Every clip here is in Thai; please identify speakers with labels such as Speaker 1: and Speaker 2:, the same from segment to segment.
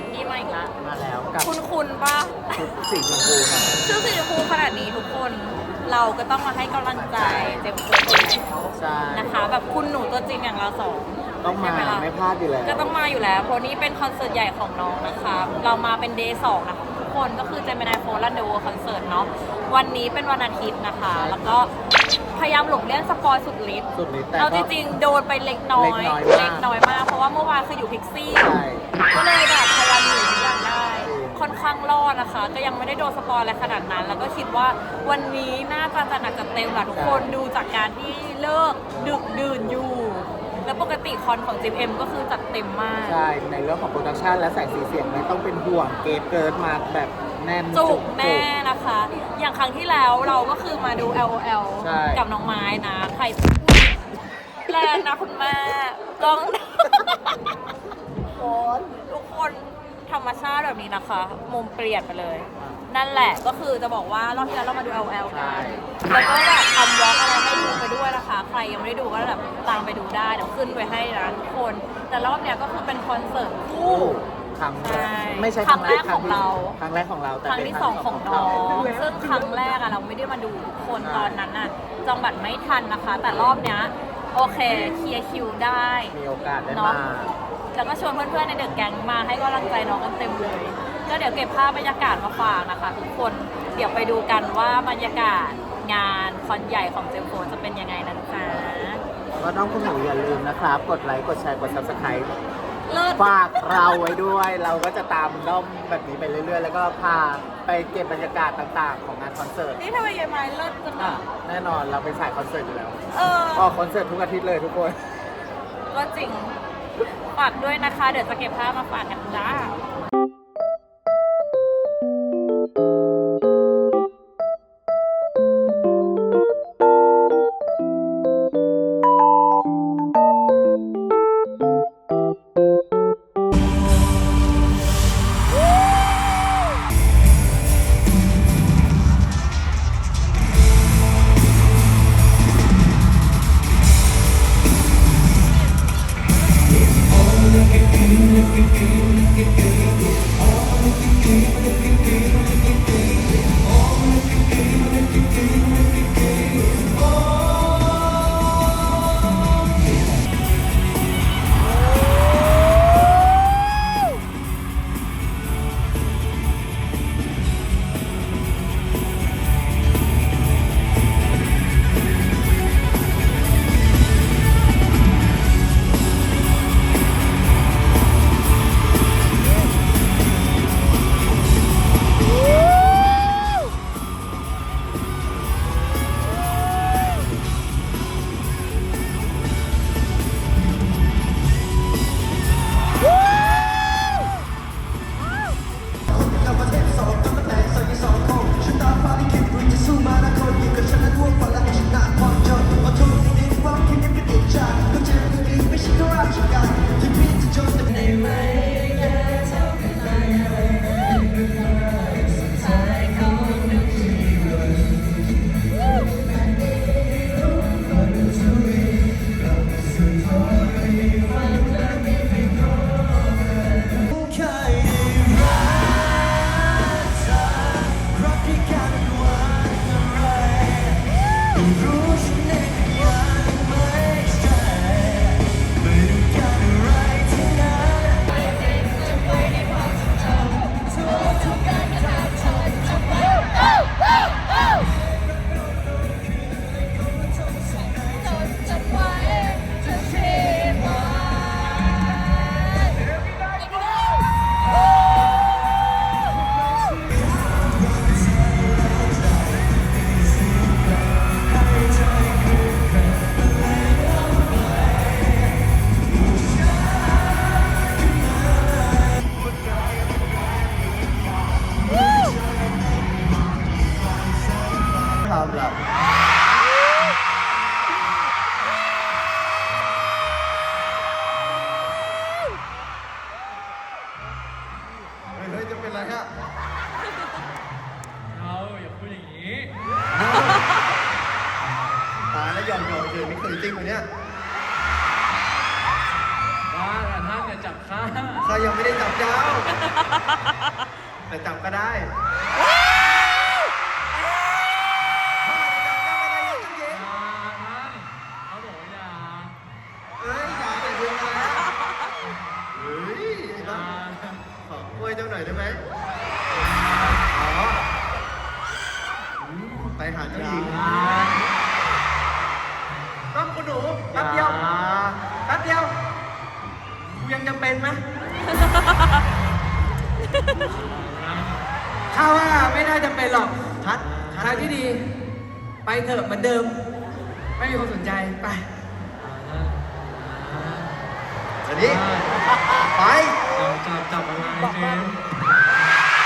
Speaker 1: านที่มาอีกแล้ว
Speaker 2: มาแล้วกับ
Speaker 1: คุณคุณปะ
Speaker 2: ชุดสีชมพูนะ
Speaker 1: ชื่อสีชมพูขนาดนี้ทุกคน เราก็ต้องมาให้กำลังใจเจมส์โค้ดอยู่แล้ว
Speaker 2: ใช่
Speaker 1: นะคะ แบบคุณหนูตัวจริงอย่างเราสอง
Speaker 2: ต้องมา
Speaker 1: ใช่ไหล่ะ
Speaker 2: ไม่พลาดอยู่แล้ว
Speaker 1: ก็ต้องมาอยู่แล้วเพราะนี้เป็นคอนเสิร์ตใหญ่ของน้องนะคะ เรามาเป็นเดย์สองนะคะทุกคนก็คือเจมินายโฟลันเดอร์คอนเสิร์ตเนาะวันนี้เป็นวันอาทิตย์นะคะ แล้วก็พยายามหลบเลี่ยงสปอยสุดฤทธิ์
Speaker 2: สุดฤทธิ์แต่
Speaker 1: เอาจ
Speaker 2: ก็
Speaker 1: ริงๆโดนไปเล็กน้อย
Speaker 2: เล็กน้อยมาก
Speaker 1: เล็กน้อยมาก เพราะว่าเมื่อวานคืออยู่พิกซี่
Speaker 2: ใช่
Speaker 1: ก็เลยแบบ อนข้างรอดนะคะ ก็ยังไม่ได้โดนสปอยอะไรขนาดนั้น แล้วก็คิดว่าวันนี้น่าจะจัดหนักจัดเต็มแหละทุกคนดูจากการที่เลิกดึกดื่นอยู่ แล้วปกติคอนของ JM ก็คือจัดเต็มมาก
Speaker 2: ใช่ ในเรื่องของโปรดักชันและแสงสีเสียงไม่ต้องเป็นห่วงเกตเกิร์ดมาแบบแน่น
Speaker 1: จุกแน่นะคะ อย่างครั้งที่แล้วเราก็คือมาดู LOL
Speaker 2: ใช่
Speaker 1: กับน้องไม้นะใครแรงนะคุณแม่กล้อง ทุกคน ธรรมชาติแบบนี้นะคะ มุมเปลี่ยนไปเลย นั่นแหละก็คือจะบอกว่ารอบที่แล้วเรามาดู LL กันแล้วก็แบบทำวอล์กอะไรให้ดูไปด้วยนะคะ ใครยังไม่ได้ดูก็แบบตามไปดูได้เดี๋ยวขึ้นไปให้นะทุกคน แต่รอบเนี้ยก็คือเป็นคอนเสิร์ตคู่
Speaker 2: ครั้ง
Speaker 1: ใช่
Speaker 2: ไม่ใช่
Speaker 1: ครั้งแรกของเรา
Speaker 2: ครั้งแรกของเราแต่
Speaker 1: ครั้ง
Speaker 2: เป็น
Speaker 1: ที่สองของน้อง ซึ่งครั้งแรกอะเราไม่ได้มาดูทุกคน
Speaker 2: ใช่
Speaker 1: ตอนนั้นอะจองบัตรไม่ทันนะคะ แต่รอบเนี้ยโอเคเคลียร์คิวได้
Speaker 2: มีโอกาสได้
Speaker 1: เนาะ
Speaker 2: มา
Speaker 1: แล้วก็ชวนเพื่อนๆในเดอะแก๊งมาให้กำลังใจน้องกันเต็มเลย ก็เดี๋ยวเก็บภาพบรรยากาศมาฝากนะคะ ทุกคนเดี๋ยวไปดูกันว่าบรรยากาศงานคอนใหญ่ของเจมส์โฟนจะเป็นยังไงนะจ๊ะ
Speaker 2: ก็ต้องคุณหนูอย่าลืมนะครับ กดไลค์กดแชร์กด subscribe
Speaker 1: เลิศ
Speaker 2: ฝากเราไว้ด้วย เราก็จะตามด้อมแบบนี้ไปเรื่อย ๆ แล้วก็พาไปเก็บบรรยากาศต่างๆ ของงานคอนเสิร์ต
Speaker 1: นี่ทำไมยายไม้เลิศจัง
Speaker 2: อะ
Speaker 1: อะ
Speaker 2: แน่นอนเราเป็นสายคอนเสิร์ตอยู่แล้ว
Speaker 1: เออ
Speaker 2: ออกคอนเสิร์ตทุกอาทิตย์เลยทุกคน
Speaker 1: ก็จริง ฝากด้วยนะคะ เดี๋ยวจะเก็บภาพมาฝากกันจ้า
Speaker 3: ข
Speaker 4: อ
Speaker 3: ก
Speaker 4: ล้วยเจ้าหน่อยได้ไหมอ๋ออืมไปหาเจ้าหญิงต้องคุณหนูแป๊บเดียวแป๊บเดียวกูยังจำเป็นไหม
Speaker 5: ข้าว่าไม่น่าจะเป็นหรอก
Speaker 4: ชัด
Speaker 5: ทางที่ดี ไปเถอะเหมือนเดิม ไม่มีคนสนใจไป
Speaker 4: อันนี้ไป
Speaker 3: จับจับจับอะไรเจมส์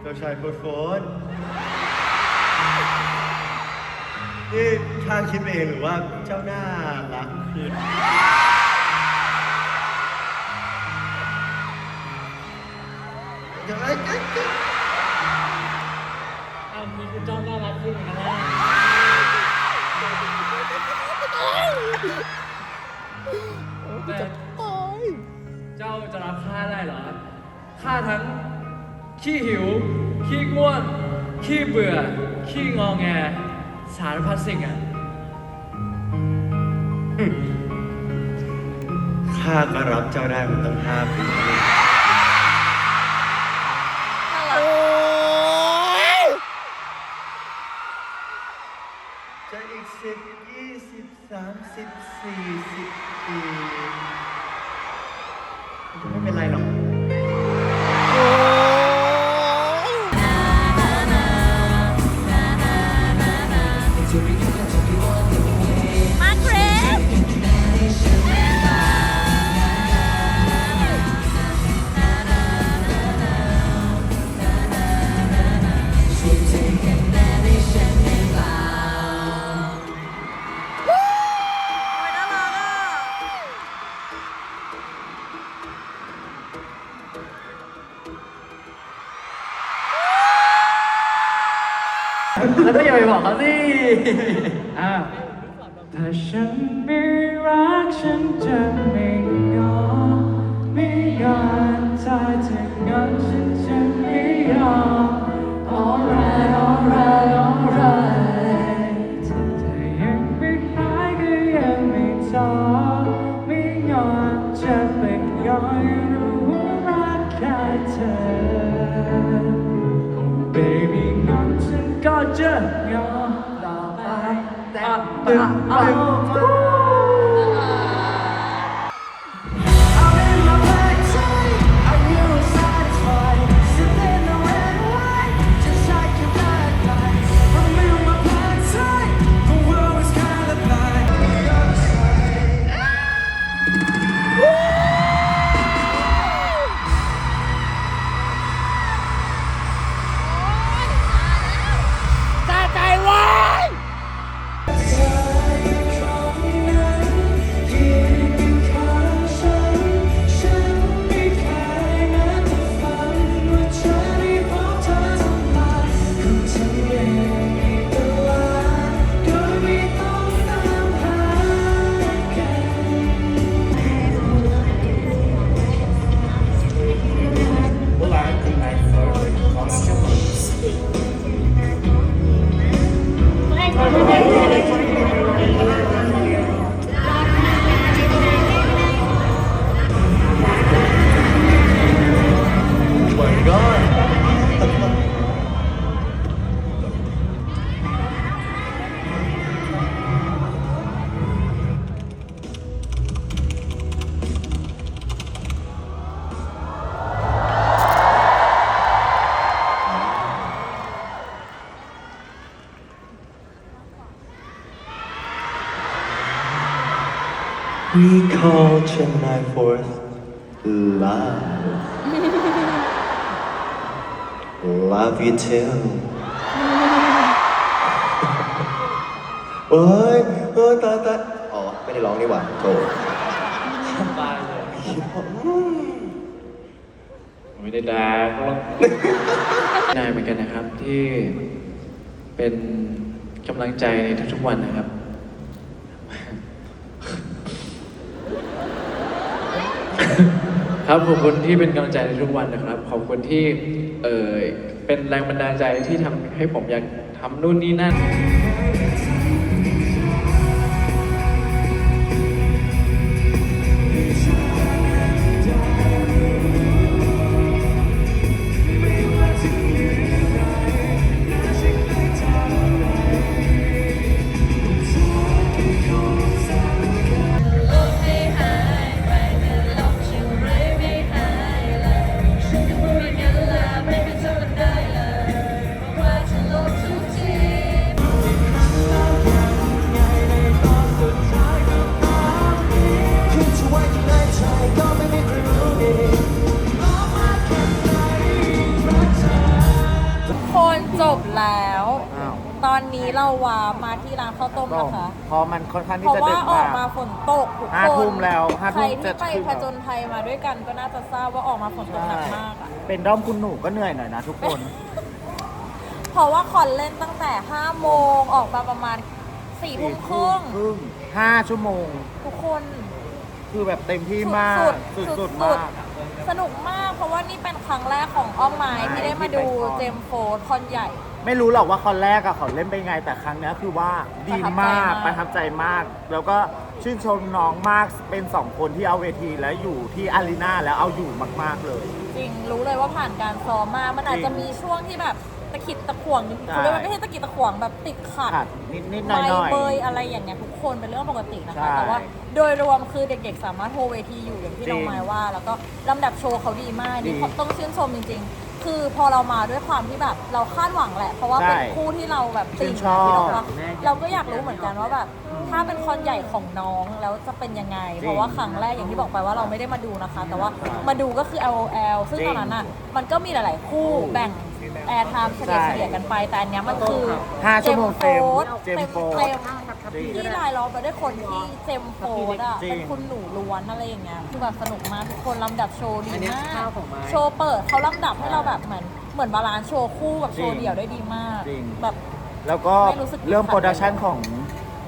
Speaker 4: เจ้าชายโฟร์โฟนนี่ข้าคิดไปเองหรือว่าเจ้าหน้ารักขึ้นเดี๋ยวไอ้
Speaker 3: แต่เจ้าจะรับข้าได้เหรอข้าทั้งขี้หิว ขี้ง่วง ขี้เบื่อ ขี้งอแง สารพัดสิ่งอะ
Speaker 4: ข้าก็รับเจ้าได้มาตั้งห้าปี สิบสี่สิบปีจะไม่เป็นไรหรอก
Speaker 3: แล้วก็อย่าไปบอกเขาสิอ่าถ้าฉันไม่รักฉันจะไม่ยอมไม่ยอมถ้าจะงอนฉันจะไม่ยอม alright alright alright ถ้ายังไม่หายก็ยังไม่ท้อไม่ยอมจะเป็นยอมรู้ว่ารักแค่เธอ ก็จะยอมต่อไปแต่ดึงเอา
Speaker 4: วี call Gemini Force love love you too เอ้ยเออตายตายอ๋อ ไม่ได้ร้องนี่หว่าโถ
Speaker 3: ตายเลย
Speaker 4: เว
Speaker 3: ไม่ได้ด่าเขาหรอกนายเหมือนกันนะครับที่เป็นกำลังใจในทุกๆวันนะครับ ครับขอบคุณที่เป็นกำลังใจในทุกวันนะครับ ขอบคุณที่เออเป็นแรงบันดาลใจที่ทำให้ผมอยากทำนู่นนี่นั่น
Speaker 1: คน
Speaker 2: ห้า
Speaker 1: ใคร
Speaker 2: ทุ่ม
Speaker 1: ที่ไป
Speaker 2: จะขึ้น
Speaker 1: ผจญภัยมาด้วยกันก็น่าจะทราบว่าออกมาฝนตกหนักมากอะ
Speaker 2: เป็นด้อมคุณหนูก็เหนื่อยหน่อยนะทุกคน
Speaker 1: เพราะว่าคอนเล่นตั้งแต่5โมงออกมาประมาณ4ทุ่มครึ่ง
Speaker 2: ครึ่งห้าชั่วโมง
Speaker 1: ทุกคน
Speaker 2: คือแบบเต็มที่มาก
Speaker 1: สุดๆ
Speaker 2: สุด
Speaker 1: สุดๆ
Speaker 2: ๆมาก
Speaker 1: สนุกมากเพราะว่านี่เป็นครั้งแรกของอ้อมไม้ที่ได้มาดูเจมส์โฟร์คอนใหญ่
Speaker 2: ไม่รู้หรอกว่าคอนแรกอะเขาเล่นเป็นไงแต่ครั้งเนี้ยคือว่าดีมากป
Speaker 1: ประระทั
Speaker 2: ทับบใจ
Speaker 1: ใจ
Speaker 2: มามา
Speaker 1: กก
Speaker 2: แล้วก็ชื่นชมน้องมากเป็นสองคนที่เอาเวทีแล้วอยู่ที่อารีนาแล้วเอาอยู่มาก ๆเลย
Speaker 1: จริงรู้เลยว่าผ่านการซ้อมมามันอาจจะมีช่วงที่แบบตะขิดตะขวงคือเรียกว่าไม่ใช่ตะขิดตะขวงแบบติดขัด
Speaker 2: ขาดนิดนิดๆหน่อย
Speaker 1: ไม่
Speaker 2: หน่อย
Speaker 1: เบยอะไรอย่างเงี้ยทุกคนเป็นเรื่องปกตินะ
Speaker 2: ใช่
Speaker 1: คะ แต่ว่าโดยรวมคือเด็กๆ สามารถโฮเวทีอยู่อย่างที่น้องไม้ว่า แล้วก็ลำดับโชว์เขาดีมากนี่
Speaker 2: ดี
Speaker 1: เขาต้องชื่นชมจริงๆ คือพอเรามาด้วยความที่แบบเราคาดหวังแหละ เพราะว่าเป็น
Speaker 2: ใช่
Speaker 1: คู่ที่เราแบบติ่ง
Speaker 2: ชื่นชอบ
Speaker 1: ที่เรารักเราก็อยากรู้เหมือนกันว่าแบบถ้าเป็นคอนใหญ่ของน้องแล้วจะเป็นยังไงเพราะว่าครั้งแรกอย่างที่บอกไปว่าเราไม่ได้มาดูนะคะ แต่ว่ามาดูก็คือ LOL ซึ่งตอนนั้นอะมันก็มีหลาย ๆ คู่แบ่ง แอร์ไทม์เฉลี่ย
Speaker 2: ใช่
Speaker 1: เฉลี่ยกันไป แต่อันเนี้ยมันคือ
Speaker 2: ห้าชั่วโมงเต็ม
Speaker 1: เต็ม
Speaker 2: เจมส์
Speaker 1: โฟ
Speaker 2: โฟร์
Speaker 1: เต็ม
Speaker 2: จริง
Speaker 1: ที่รายล้อมไปด้วยคนที่เจมโฟร์อะ
Speaker 2: จริง
Speaker 1: เป็นคุณหนูล้วนอะไรอย่างเงี้ยคือแบบสนุกมากทุกคนลำดับโชว์ดี
Speaker 5: อันเนี้ย
Speaker 1: มาก
Speaker 5: ข้าวของไม้
Speaker 1: โชว์เปิดเขาลำดับให้เราแบบเหมือนเหมือนบาลานซ์โชว์คู่กับโชว์เดี่ยวได้ดีมาก
Speaker 2: จริง
Speaker 1: แบบ
Speaker 2: แล้วก็
Speaker 1: ไม่รู้สึก
Speaker 2: เรื่อง
Speaker 1: ขัด
Speaker 2: โปรดักชันของ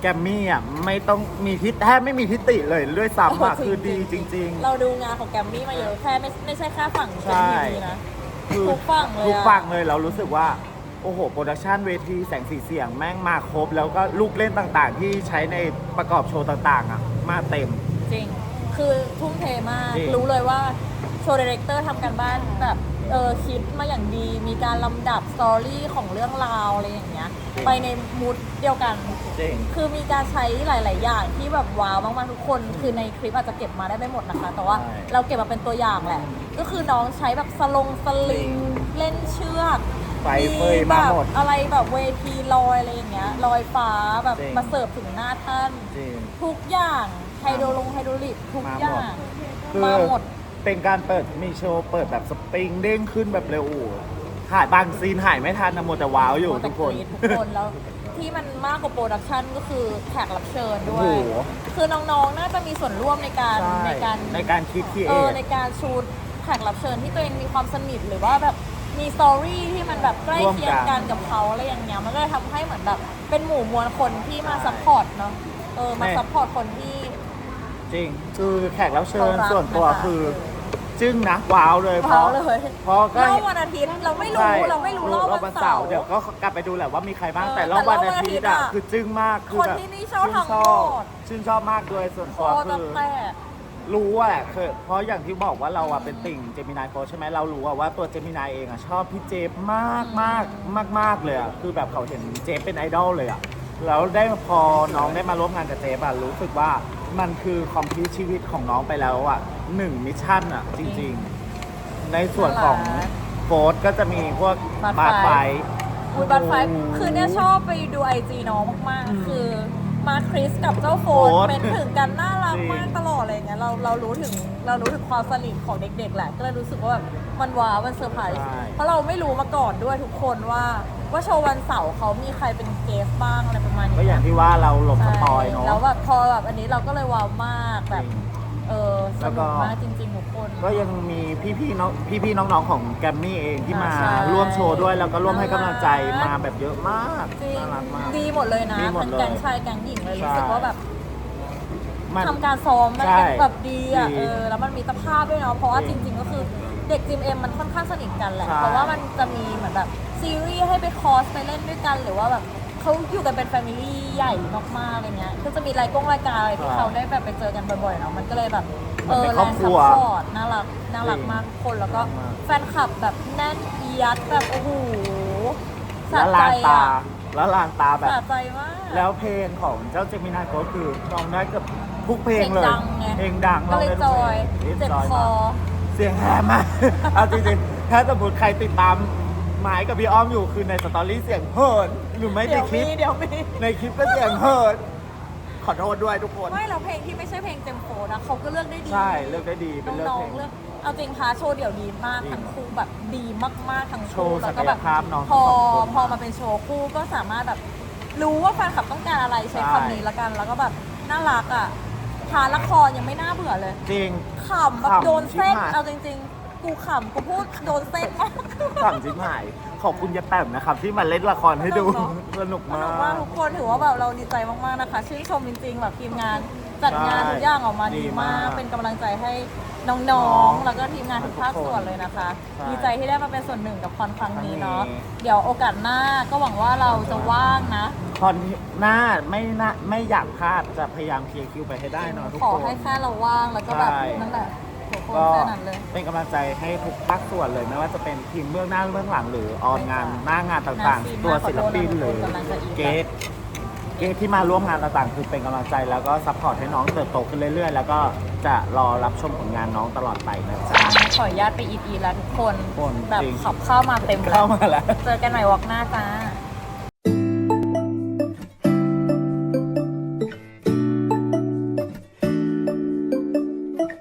Speaker 2: แกมมี่อะไม่ต้องมีทิศแทบไม่มีทิฏฐิเลยด้วยซ้ำอะ
Speaker 1: โอ้โห
Speaker 2: คือดีจริง
Speaker 1: เราดูงานของแกรมมี่มาเยอะแค่ไม่ไม่ใช่แค่ฝั่ง
Speaker 2: ใช่
Speaker 1: ทีวีนะ
Speaker 2: ๆ คือ
Speaker 1: ทุกฝั่งเลยอะ
Speaker 2: ทุกฝั่งเลยเรารู้สึกว่า โอ้โหโปรดักชันเวทีแสงสีเสียงแม่งมาครบ แล้วก็ลูกเล่นต่างๆ ที่ใช้ในประกอบโชว์ต่างๆ อะ มาเต็ม
Speaker 1: จริง คือทุ่มเทมาก
Speaker 2: จริง
Speaker 1: รู้เลยว่าโชว์ดีเรคเตอร์ทำกันบ้านแบบ เออคิดมาอย่างดี มีการลำดับสตอรี่ของเรื่องราวอะไรอย่างเงี้ย ไปในมูดเดียวกัน
Speaker 2: จริง
Speaker 1: คือมีการใช้หลาย ๆ อย่างที่แบบว้าวมากๆทุกคน คือในคลิปอาจจะเก็บมาได้ไม่หมดนะคะ แต่ว่า
Speaker 2: ใช่
Speaker 1: เราเก็บมาเป็นตัวอย่างแหละ ก็คือน้องใช้แบบสลงสลิง เล่นเชือก
Speaker 2: ไฟเฟยมาหมด
Speaker 1: แบบอะไรแบบเวทีลอยอะไรอย่างเงี้ยลอยฟ้าแบบ
Speaker 2: จริง
Speaker 1: มาเสิร์ฟถึงหน้าท่าน
Speaker 2: จริง
Speaker 1: ทุกอย่างไฮโดรลงไฮโดรลิกทุก
Speaker 2: มาหมด
Speaker 1: อย่าง
Speaker 2: คือ
Speaker 1: มาหมด
Speaker 2: เป็นการเปิดมีโชว์เปิดแบบสปริงเด้งขึ้นแบบเร็วโอ้โหถ่ายบางซีนถ่ายไม่ทันนะหมดแต่ว้าวอยู่
Speaker 1: แต่
Speaker 2: ทุก
Speaker 1: ก
Speaker 2: คน
Speaker 1: รี๊ดทุกคนแล้วที่มันมากกว่าโปรดักชันก็คือแขกรับเชิญด้ว
Speaker 2: โอ้
Speaker 1: ย
Speaker 2: โห
Speaker 1: คือน้องๆ น่าจะมีส่วนร่วมในการ
Speaker 2: ใช่
Speaker 1: ในการ
Speaker 2: ในการคิดคีเอ
Speaker 1: เออ
Speaker 2: ท
Speaker 1: ในการชูดแขกรับเชิญที่ตัวเองมีความสนิทหรือว่าแบบมีสตอรี่ที่มันแบบใกล้เคียงกันกับเขาอะไรอย่างเงี้ยมันก็เลยทำให้เหมือนแบบเป็นหมู่มวลคนที่มาซัพพอร์ตเนาะเออมาซัพพอร์ตคนที่
Speaker 2: จริง คือแขกรับเชิญ
Speaker 1: เขารัก
Speaker 2: ส่วนตัว
Speaker 1: นะคะ
Speaker 2: คือ จึ้งนะว้าวเลยเพ
Speaker 1: ว้า
Speaker 2: ราะ
Speaker 1: วเลย
Speaker 2: เพราะก็
Speaker 1: รอบวันอาทิตย์เราไม่รู้
Speaker 2: ใช่
Speaker 1: เราไม่รู้รอบวันเสาร์
Speaker 2: เดี๋ยวก็กลับไปดูแหละว่ามีใครบ้าง
Speaker 1: เออ
Speaker 2: แต่รอบวัน
Speaker 1: แต่รอบวัน
Speaker 2: อาทิตย์อะ
Speaker 1: อาทิตย์อะ
Speaker 2: คือจึ้งมากคือ
Speaker 1: คน
Speaker 2: แบบ
Speaker 1: ที่นี่ชอบ
Speaker 2: ชื่น
Speaker 1: ทั้ง
Speaker 2: ชอบ
Speaker 1: หมด
Speaker 2: ชื่นชอบมากด้วยส่วน
Speaker 1: โค
Speaker 2: ตัว
Speaker 1: ตร
Speaker 2: คือ
Speaker 1: แตก
Speaker 2: รู้ว่าแหละคือเพราะอย่างที่บอกว่าเราอะเป็นติ่งเจมินายโฟใช่ไหมเรารู้อะว่าตัวเจมินายเองอะชอบพี่เจฟมากมากมากมากเลยอะคือแบบเขาเห็นเจฟเป็นไอดอลเลยอะแล้วได้พอน้องได้มาร่วมงานกับเจฟอะรู้สึกว่ามันคือคอมพลีทชีวิตของน้องไปแล้วอะ หนึ่งมิชชั่นอะจริง ๆ ในส่วนของ
Speaker 1: น่ารัก
Speaker 2: โฟร์ก็จะมีพวก
Speaker 1: บา
Speaker 2: บา
Speaker 1: ร์
Speaker 2: ร์
Speaker 1: ไฟ
Speaker 2: ไฟ
Speaker 1: อุ้ยบัตไฟ
Speaker 2: โอ้โห
Speaker 1: คือเนี่ยชอบไปดูไอจีน้องมาก
Speaker 2: อืม
Speaker 1: ๆคือมาคริสกับเจ้าโฟ
Speaker 2: โฟ
Speaker 1: น
Speaker 2: น
Speaker 1: เป็นถึงกันน่ารัก
Speaker 2: จริง
Speaker 1: มากตลอดอะไรอย่างเงี้ยเราเรารู้ถึงเรารู้ถึงความสนิทของเด็ก ๆ แหละ ก็เลยรู้สึกว่าแบบมันว้าวมันเซอร์ไพรส์
Speaker 2: ใช่
Speaker 1: เพราะเราไม่รู้มาก่อนด้วยทุกคนว่าว่าโชว์วันเสาร์เขามีใครเป็นเกสบ้างอะไรประมาณนี้
Speaker 2: ก็อย่างที่ว่าเราหลบสปอยเนาะ
Speaker 1: แล้วแบบพอแบบอันนี้เราก็เลยว้าวมากแบบ
Speaker 2: จริง
Speaker 1: เออส
Speaker 2: แล้วก็
Speaker 1: นุกมากจริงๆทุกคน
Speaker 2: ก็ยังมีพี่ๆน้องพี่ๆน้องๆของแกรมมี่เองที่มา
Speaker 1: อ่าใช่
Speaker 2: ร่วมโชว์ด้วยแล้วก็ร่วมให้กำลังใจ
Speaker 1: น่ารัก
Speaker 2: มาแบบเยอะมาก
Speaker 1: จริง
Speaker 2: น่ารักมาก
Speaker 1: ดีหมดเลยนะ
Speaker 2: ดีหมด
Speaker 1: ทั้ง
Speaker 2: เลย
Speaker 1: แก๊งชายแก๊งหญิงเลย
Speaker 2: ใช่
Speaker 1: รู้สึกว่าแบบ
Speaker 2: มัน
Speaker 1: ทำการซ้อมมัน
Speaker 2: ใช่
Speaker 1: เป็นแบบดีอะ
Speaker 2: ดี
Speaker 1: เออแล้วมันมีตรภาพด้วยเนาะเพราะว่า
Speaker 2: จ
Speaker 1: จ
Speaker 2: ริง
Speaker 1: ริง ๆ ก็คือเด็กจิมเอ็มมันค่อนข้างสนิทกันแหละ
Speaker 2: ใช่
Speaker 1: เพราะว่ามันจะมีเหมือนแบบซีรีส์ให้ไปคอร์สไปเล่นด้วยกัน หรือว่าแบบ เขาอยู่กันเป็นแฟมิลี่ใหญ่มากๆอะไรเงี้ยก็จะมีรายกงรายการอะไรที่เขาได้แบบไปเจอกันบ่อยๆเนาะมันก็เลยแบบเออ
Speaker 2: เหมื
Speaker 1: แร
Speaker 2: อน
Speaker 1: ง
Speaker 2: ในครอบครั
Speaker 1: ซัพ
Speaker 2: ว
Speaker 1: พอร์ตน่ารักน่ารักมากทุกคนแล้วก็
Speaker 2: มาก
Speaker 1: แฟนคลับแบบแน่นเอียดแบบโอ้โหสะ
Speaker 2: แล้ว
Speaker 1: ใจ
Speaker 2: ลานตา
Speaker 1: อะ
Speaker 2: แล้วลานตาแบบ
Speaker 1: สะใจมาก
Speaker 2: แล้วเพลงของเจ้าเจมินายก็คือร้องได้เกับทุกเพลงเลย
Speaker 1: เพลงดังไง
Speaker 2: เพลงดัง
Speaker 1: ก็เลย
Speaker 2: ร้ง
Speaker 1: จ
Speaker 2: ได้
Speaker 1: อย
Speaker 2: ทุกพลง
Speaker 1: เจ็บ
Speaker 2: จย
Speaker 1: คอ
Speaker 2: มากเสียงแหบมากเอาจริงๆถ้าสมมติใครติดตาม หมายกับพี่อ้อมอยู่คือในสตอรี่เสียงเฮิร์นหรือไม่ใน
Speaker 1: เดี๋ยว
Speaker 2: คลิ
Speaker 1: มี
Speaker 2: ป
Speaker 1: เดี๋ยวมี
Speaker 2: ในคลิปก็เสียงเฮิร์นขอโทษด้วยทุกคน
Speaker 1: ไม่เราเพลงที่ไม่ใช่เพลงเต็มโฟนะเขาก็เลือกได้ดี
Speaker 2: ใช่เลือกได้ดีเป็นเลือก
Speaker 1: น้อ
Speaker 2: เพ
Speaker 1: ง
Speaker 2: ลง
Speaker 1: ๆเลือกเอาจริงพาโชว์เดี่ยวดีมาก
Speaker 2: จริง
Speaker 1: ทั้งคู่แบบดีมากๆทั้ง
Speaker 2: โช
Speaker 1: คู่
Speaker 2: ว์ศั
Speaker 1: แล้ว
Speaker 2: ก
Speaker 1: ก็
Speaker 2: ย
Speaker 1: แบบ
Speaker 2: ภาพน้อง
Speaker 1: พอ
Speaker 2: ทั้งสองคน
Speaker 1: พอมาเป็นโชว์คู่ก็สามารถแบบรู้ว่าแฟนคลับต้องการอะไรใช้
Speaker 2: ใช่
Speaker 1: คำนี้ละกัน แล้วก็แบบน่ารักอะทานละครยังไม่น่าเบื่อเลย
Speaker 2: จริง
Speaker 1: ขำแบบ
Speaker 2: ขำ
Speaker 1: โดนเส้น
Speaker 2: ชิบหาย
Speaker 1: เอาจริง ๆ กูขำกูพูดโดนเส้นมาก
Speaker 2: ขำจิ้มหาย ขอบคุณยายแป๋มนะครับ ที่มาเล่นละครให้ดู สนุก
Speaker 1: ส
Speaker 2: มา
Speaker 1: นุกมาก
Speaker 2: ก
Speaker 1: ทุกคนถือว่าแบบเราดีใจมากๆนะคะ ชื่นชมจริงๆ แบบทีมงานจัดงาน
Speaker 2: ใช่
Speaker 1: ทุกอย่างออกมา
Speaker 2: ดี
Speaker 1: ดี
Speaker 2: มามา
Speaker 1: กกเป็นกำลังใจให้น้
Speaker 2: น้
Speaker 1: อ
Speaker 2: องง
Speaker 1: ๆ แล้วก็ทีมงานทุกภาคส่วนเลยนะคะ
Speaker 2: ใช่
Speaker 1: ดีใจที่ได้มาเป็นส่วนหนึ่งกับคอนครั้งนี้เนาะ
Speaker 2: ครั้งนี้
Speaker 1: เดี๋ยวโอกาสหน้าก็หวังว่าเราจะว่างนะ
Speaker 2: คอนหน้าไม่น่าไม่อยากพลาดจะพยายามเคลียร์คิวไปให้ได้เนอะทุก
Speaker 1: ขอ
Speaker 2: คน
Speaker 1: ให้แค่เราว่างแล้วก็แบบ
Speaker 2: ใช่
Speaker 1: นั่นแหละ ทุกคน
Speaker 2: ก็
Speaker 1: แค่นั้นเลย
Speaker 2: เป็นกำลังใจให้ทุกภาคส่วนเลย ไม่ว่าจะเป็นทีมเบื้องหน้าเบื้องหลังหรือออนงานหน้างานต่าง
Speaker 1: น่าซีน
Speaker 2: ๆตัว
Speaker 1: มาก
Speaker 2: ศิลปิน
Speaker 1: ขอโทษนะ
Speaker 2: หรือ
Speaker 1: ทุกคนกำลังจะอิน
Speaker 2: เกสเกสที่มาร่วมงานต่างๆ คือเป็นกำลังใจแล้วก็ซัพพอร์ตให้น้องเติบโตขึ้นเรื่อย ๆ แล้วก็จะรอรับชมผลงานน้องตลอดไปนะจ๊ะ
Speaker 1: ขออนุญาตไปอีทอีทแล้วทุกคน
Speaker 2: คน
Speaker 1: แบบ
Speaker 2: จริง
Speaker 1: ขับเข้ามาเต็มแล้
Speaker 2: เข้าวมาแล้ว
Speaker 1: เจอกันใหม่วอกหน้าจ้า